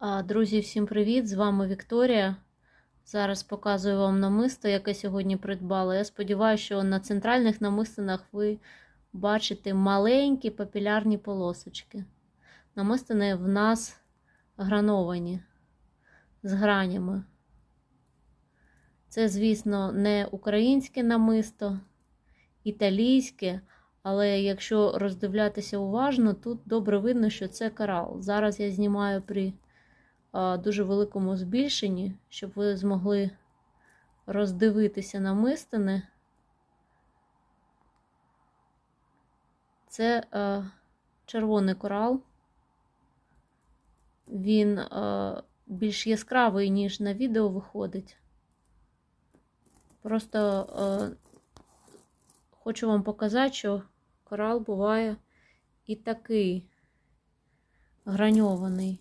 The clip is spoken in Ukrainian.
Друзі, всім привіт! З вами Вікторія. Зараз показую вам намисто, яке сьогодні придбала. Я сподіваюся, що на центральних намистинах ви бачите маленькі папілярні полосочки. Намистини в нас грановані з гранями. Це, звісно, не українське намисто, італійське. Але якщо роздивлятися уважно, тут добре видно, що це корал. Зараз я знімаю при дуже великому збільшенні, щоб ви змогли роздивитися намистини. Це а, червоний корал. Він а, більш яскравий, ніж на відео виходить. Просто а, хочу вам показати, що корал буває і такий граньований.